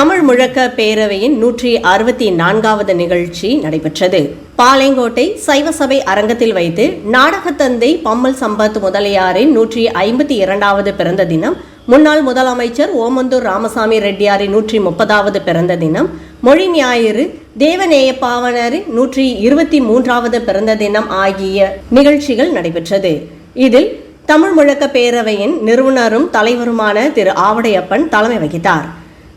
தமிழ் முழக்க பேரவையின் நூற்றி அறுபத்தி நான்காவது நிகழ்ச்சி நடைபெற்றது. பாளையங்கோட்டை சைவ சபை அரங்கத்தில் வைத்து நாடகத்தந்தை பம்மல் சம்பத் முதலியாரின் நூற்றி ஐம்பத்தி இரண்டாவது பிறந்த தினம் முன்னாள் முதலமைச்சர் ஓமந்தூர் ராமசாமி ரெட்டியாரின் நூற்றி முப்பதாவது பிறந்த தினம் மொழி ஞாயிறு தேவநேய பாவனரின் நூற்றி இருபத்தி மூன்றாவது பிறந்த தினம் ஆகிய நிகழ்ச்சிகள் நடைபெற்றது. இதில் தமிழ் முழக்க பேரவையின் நிறுவனரும் தலைவருமான திரு ஆவடையப்பன் தலைமை வகித்தார்.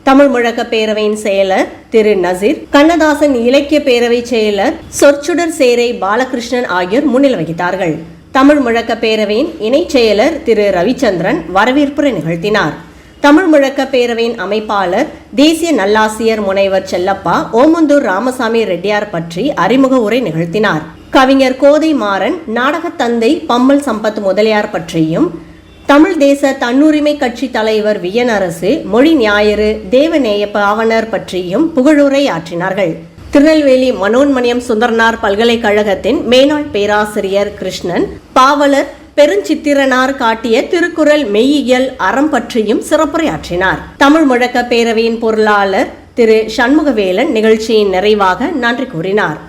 தமிழ் முழக்க பேரவையின் செயலர் திரு நசீர் கண்ணதாசன் இலக்கிய பேரவை செயலர் சொற்சுடர் சேரை பாலகிருஷ்ணன் ஆகியோர் முன்னிலை வகித்தார்கள். தமிழ் முழக்க பேரவையின் இணைச் செயலர் திரு ரவிச்சந்திரன் வரவேற்புரை நிகழ்த்தினார். தமிழ் முழக்க பேரவையின் அமைப்பாளர் தேசிய நல்லாசிரியர் முனைவர் செல்லப்பா ஓமந்தூர் ராமசாமி ரெட்டியார் பற்றி அறிமுக உரை நிகழ்த்தினார். கவிஞர் கோதை மாறன் நாடகத்தந்தை பம்மல் சம்பத் முதலியார் பற்றியும் தமிழ் தேச தன்னுரிமை கட்சி தலைவர் வியனரசு மொழி ஞாயிறு தேவநேய பாவனர் பற்றியும் புகழுரை ஆற்றினார்கள். திருநெல்வேலி மனோன்மணியம் சுந்தரனார் பல்கலைக்கழகத்தின் மேனாள் பேராசிரியர் கிருஷ்ணன் பாவலர் பெருஞ்சித்திரனார் காட்டிய திருக்குறள் மெய்யியல் அறம் பற்றியும் சிறப்புரையாற்றினார். தமிழ் முழக்க பேரவையின் பொருளாளர் திரு சண்முகவேலன் நிகழ்ச்சியின் நிறைவாக நன்றி கூறினார்.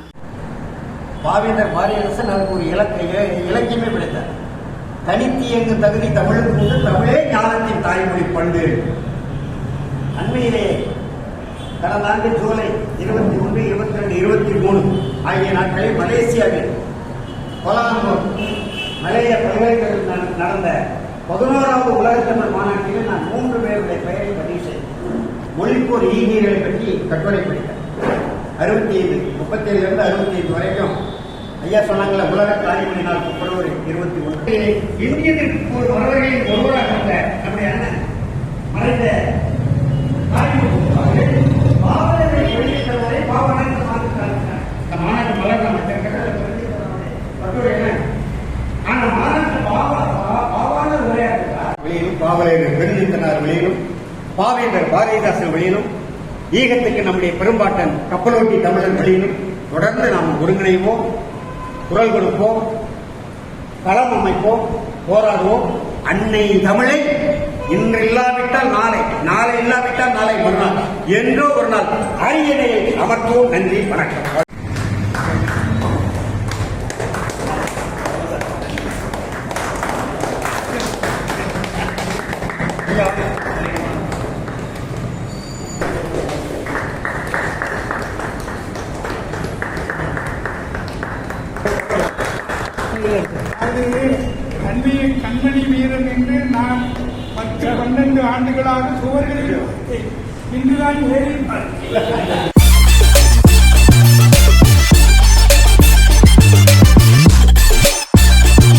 பாவேந்தர் பாரதிதாசன் அதற்கு ஒரு இலக்கியமே படைத்தார் தனித்து தகுதி தமிழுக்கு உண்டு. தமிழே ஞானத்தின் தாய்மொழி பண்பு. அண்மையிலே கடந்த ஆண்டு ஜூலை இருபத்தி ஒன்று இருபத்தி ரெண்டு இருபத்தி மூணு ஆகிய நாட்களில் மலேசியாவில் கோலாலம்பூர் மலேய பல்கலைக்கழகத்தில் நடந்த பதினோராவது உலகத் தமிழ் மாநாட்டில் நான் மூன்று பேருடைய பெயரை பதிவு செய்தேன். மொழிப்போர் ஈகியர்களை பற்றி கட்டுரை படித்தேன். அறுபத்தி ஐந்து முப்பத்தேழுல இருந்து அறுபத்தி ஐந்து வரைக்கும். ஐயா சொன்னாங்களே உலக தாய்மொழி இருபத்தி ஒன்று. இந்தியத்திற்கு ஒரு வரவர்களின் ஒருவராக இருந்த நம்முடைய அண்ணன் மறைந்த வெளியிலும் பாவேந்தர் பாரதிதாசன் வெளியிலும் ஈகத்துக்கு நம்முடைய பெரும்பாட்டன் கப்பலோட்டி தமிழர் வெளியிலும் தொடர்ந்து நாம் ஒருங்கிணைவோம் குரல் கொடுப்போம். களம் அமைப்போம் போராடுவோம். அன்னை தமிழை இன்று இல்லாவிட்டால் நாளை நாளை இல்லாவிட்டால் நாளை மறுநாள். என்றோ ஒரு நாள் அரியணையை அமர்த்துவோம். நன்றி வணக்கம். அது கண்ணியை கண்மணி வீரன் என்று நான் பத்து பன்னெண்டு ஆண்டுகளாக சுவர்களில் இன்றுதான் ஏறி